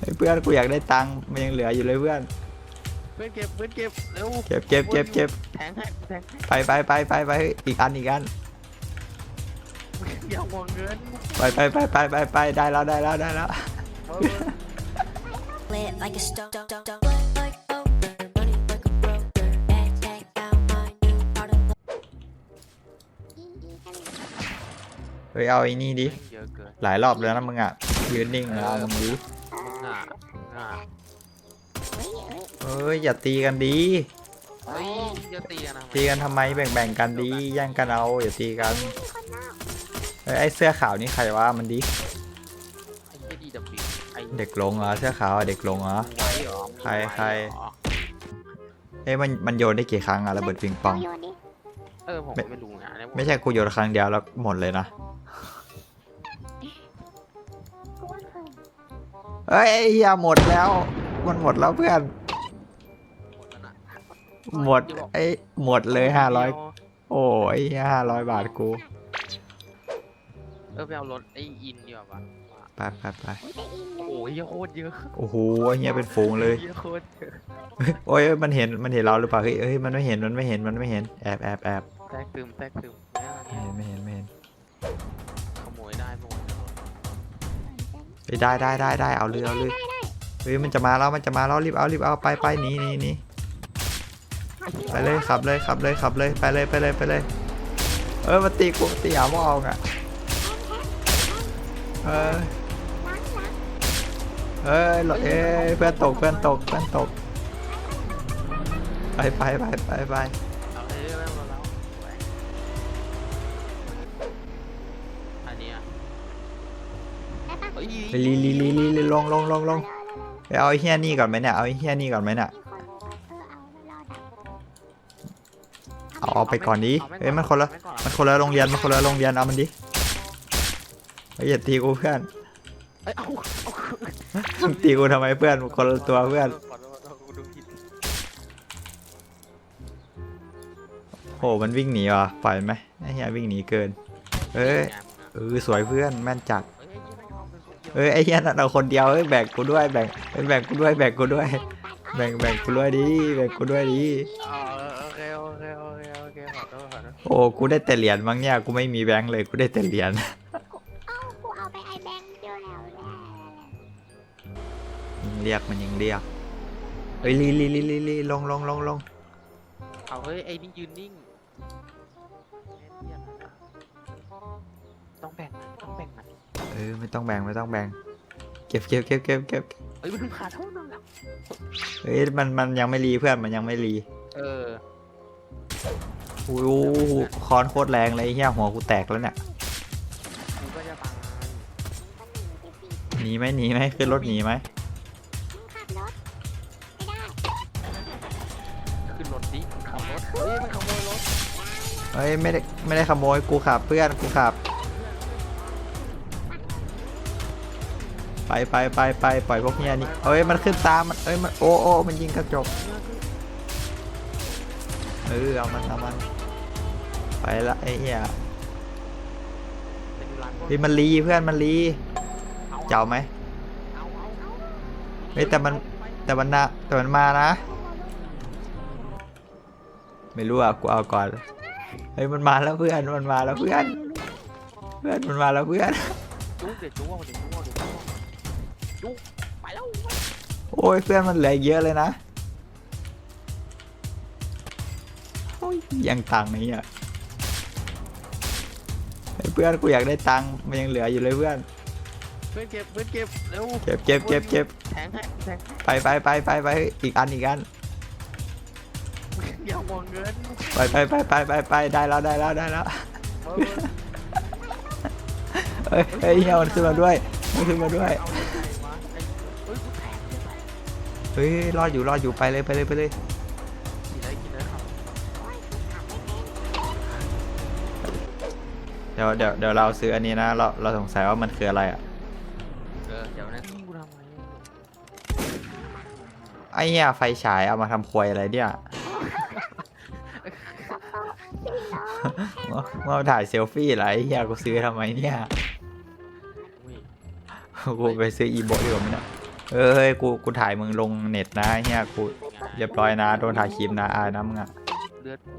เฮ้ยเพื่อนกูอยากได้ตังค์มันยังเหลืออยู่เลยเพื่อน เพื่อนเก็บเพื่อนเก็บเร็วเก็บเก็บเก็บเก็บแทงให้แทงให้ไปไปไปไปไปเฮ้ยอีกอันอีกอันอย่าหวงเงินไปไปไปไปไปไปได้แล้วได้แล้วได้แล้ว เออ lit like a stone. Like over, running like a rover. Bag, bag out my new art of เฮ้ยเอาไอ้นี่ดิแม่งเยอะเกินหลายรอบแล้วนะมึงอะยืนนิ่งแล้วเอามึงดิ เอ้ยอย่าตีกันดี เฮ้ยจะตีกันทำไมตีกันทำไมแบ่งแบ่งกันดีแย่งกันเอาอย่าตีกันเฮ้ยไอ้เสื้อขาวนี่ใครวะมันดิไอ้เหี้ยดีดับบิไอ้เด็กลงเหรอเสื้อขาวอะเด็กลงเหรอ มึงไว้เหรอมึงใครไว้ใครเหอเอ้ยมันมันโยนได้กี่ครั้งอะระเบิดปิงปองเออผมก็ไม่รู้นะเนี่ยไม่ใช่กูโยนครั้งเดียวแล้วหมดเลยนะเฮ้ยไอ้เฮียหมดแล้วมันหมดแล้วเพื่อน หมดไอ้หมดเลยห้าร้อยโอ้ยห้าร้อยบาทกู เออไปเอารถไอ้อินดีกว่าปะไปไปไปโอ้ยเหี้ยโคตรเยอะโอ้โหไอ้เฮียเป็นฝูงเลยเหี้ยโคตรเยอะโอ้ยมันเห็นมันเห็นเราหรือเปล่าเฮ้ยเฮ้ยมันไม่เห็นมันไม่เห็นมันไม่เห็นแอบแอบแอบแทรกซึมแทรกซึมไม่เอาไม่เนี่ยเห็นไม่เห็นไม่เห็นขโมยได้หมดเฮ้ยได้ได้ได้ได้เอาเลยเอาเลยเฮ้ยมันจะมาแล้วมันจะมาแล้วรีบเอารีบเอาไปไปหนีหนีหนี ไปเลยขับเลยขับเลยขับเลยไปเลยไปเลยไปเลย เออมาตีกูตีหาว่าเอาอะเออเอ้ยหลบเอ้ยเพื่อนตกเพื่อนตกเพื่อนตก ไปไปไปไปไปเอาเฮ้ยไม่เอาแล้วไปอันเนี้ยเฮ้ยไปลีลีลีลีลีลงลงลงลงไปเอาไอ้เฮี้ยนี่ก่อนไหมเนี่ยเอาไอ้เฮี้ยนี่ก่อนไหมเนี่ย อาเอาไปก่อนดิเฮ้ยมันคนละมันคนละโรงเรียนมันคนละโรงเรียนเอามันดิเฮ้ยอย่าตีกูเพื่อนเอ้ยเอาเอามึงตีกูทำไมเพื่อนคนละตัวเพื่อนขอโทษขอโทษกูดูผิดโหมันวิ่งหนีว่ะปล่อยไหมไอ้เหี้ยวิ่งหนีเกิน เอ้ยเออสวยเพื่อนแม่นจัดเฮ้ยยี่ไม่เอาเป็นคนเดียวเอ้ยไอ้เหี้ยนั่นเอาคนเดียวเอ้ยแบ่งกูด้วยแบ่งเอ้ยแบ่งกูด้วยแบ่งกูด้วยแบ่งแบ่งกูด้วยดิแบ่งกูด้วยดิอ๋อโอเคโอเคโอเคโอเคขอ โทษขอโทษโอ้กูได้แต่เหรียญมั้งเนี่ยกูไม่มีแบงค์เลยกูได้แต่เหรียญเอ้ากูเอาไปไอแบงค์เดียวแล้วแหละยิงเรียกมันยิงเรียกเฮ้ยลีลีลีลีลีลงลงลงลงเอาเฮ้ยไอ้นี่ยืนนิ่งต้องแบ่งมันต้องแบ่งมันเออไม่ต้องแบ่งไม่ต้องแบ่งเก็บเก็บเก็บเก็บเก็บเอ้ยมันขาดเท่านั้นแล้วเฮ้ยมันมันยังไม่รีเพื่อนมันยังไม่รีเออโอ้โหคอนโคตรแรงเลยไอ้เฮียหัวกูแตกแล้วเนี่ยกูก็จะตายหนีไหมหนีไหมขึ้นรถหนีไหมขับรถไม่ได้ขึ้นรถดิขับรถเฮ้ยมันขโมยรถเฮ้ยไม่ได้ไม่ได้ขโมยกูขับเพื่อนกูขับ ไปไปไปไปปล่อยพวกเฮียนี่เอ้ยมันขึ้นตามมันเอ้ยมันโอ้โอ้มันยิงกระจก เออเอามันเอามันไปละไอ้เหี้ยเป็นร้านเฮ้ยมันรีเพื่อนมันรีเจ้าไหมเอาเอาเอาเฮ้ยแต่มันแต่มันนะแต่มันมานะ ไม่รู้อะกูเอาก่อนเฮ้ยมันมาแล้วเพื่อนมันมาแล้วเพื่อน เพื่อนมันมาแล้วเพื่อน จุ๊กเดี๋ยวจุ๊กเอาเดี๋ยวจุ๊กเอาเดี๋ยวจุ๊กเอาจุ๊กไปแล้ว โอ้ยเพื่อนมันเหลือเยอะเลยนะ ยยังตังค์นี่อะเฮ้ยเพื่อนกูอยากได้ตังค์มันยังเหลืออยู่เลยเพื่อน เพื่อนเก็บเพื่อนเก็บเร็วเก็บเก็บเก็บเก็บแทงให้แทงให้ไปไปไปไปไปอีกอันอีกอันอย่าหวงเงินไปไปไปไปไปไปได้แล้วได้แล้วได้แล้วเออเฮ้ยเฮ้ยเฮียมันขึ้นมาด้วยมันขึ้นมาด้วยเอาไงวะไอ้เฮ้ยกูแทงเนี่ยไปเฮ้ยรอดอยู่รอดอยู่ไปเลยไปเลยไปเลย ดี๋ยวเดี๋ยวเดี๋ยวเราซื้ออันนี้นะ เราเราสงสัยว่ามันคืออะไรอะ เออเดี๋ยวนะกูทำไมไอ้เหี้ยไฟฉายเอามาทำควยอะไรเนี่ยมามาถ่ายเซลฟี่เหรอไอ้เหี้ยกูซื้อทำไมเนี่ย อุ้ยกูไปซื้ออีโบดีกว่าไหมเนี่ยเออเฮ้ยกูกูถ่ายมึงลงเน็ตนะเฮียกูเรียบร้อยนะ โดนถ่ายคลิปนะอายนะมึงอะเลือดกู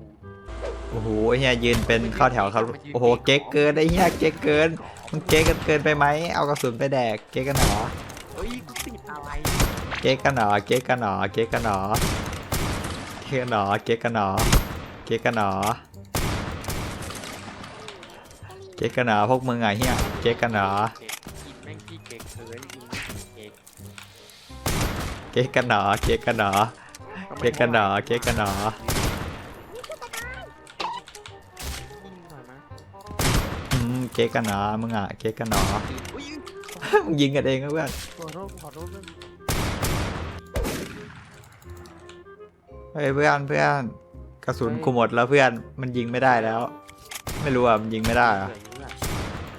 โอ้โหไอ้เฮียยืนเป็นเข้าแถวครับ โอ้โห เก๊กเกินไอ้เฮียเก๊กเกินมึงเก๊กกันเกินไปไหม เอากระสุนไปแดก เก๊กกันเหรอเฮ้ยกูติดอะไร เก๊กกันเหรอเก๊กกันเหรอเก๊กกันเหรอเก๊กกันเหรอเก๊กกันเหรอเก๊กกันเหรอเก๊กกันเหรอพวกมึงอะเฮียเก๊กกันเหรอเก๊กกินแม่งที่เก๊กเลยจริงเก๊กเก๊กกันเหรอเก๊กกันเหรอเก๊กกันเหรอเก๊กกันเหรอ เก๊กกันเหรอมึงอะเก๊กกันเหรอมึงยิงกันเองนะเพื่อนขอโทษขอโทษเฮ้ยเพื่อนเพื่อนกระสุนกูหมดแล้วเพื่อนมันยิงไม่ได้แล้ว ไม่รู้อะมันยิงไม่ได้อะเหลือ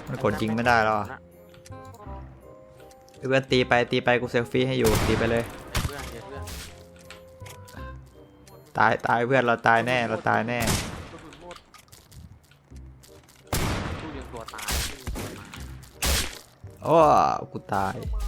มันกดยิงไม่ได้แล้วอะเพื่อนตีไปตีไปกูเซลฟี่ให้อยู่ตีไปเลยตายตายเพื่อนเราตายแน่เราตายแน่ วตายตู้เลี้ยงตัวตาย โอ้กูตาย เ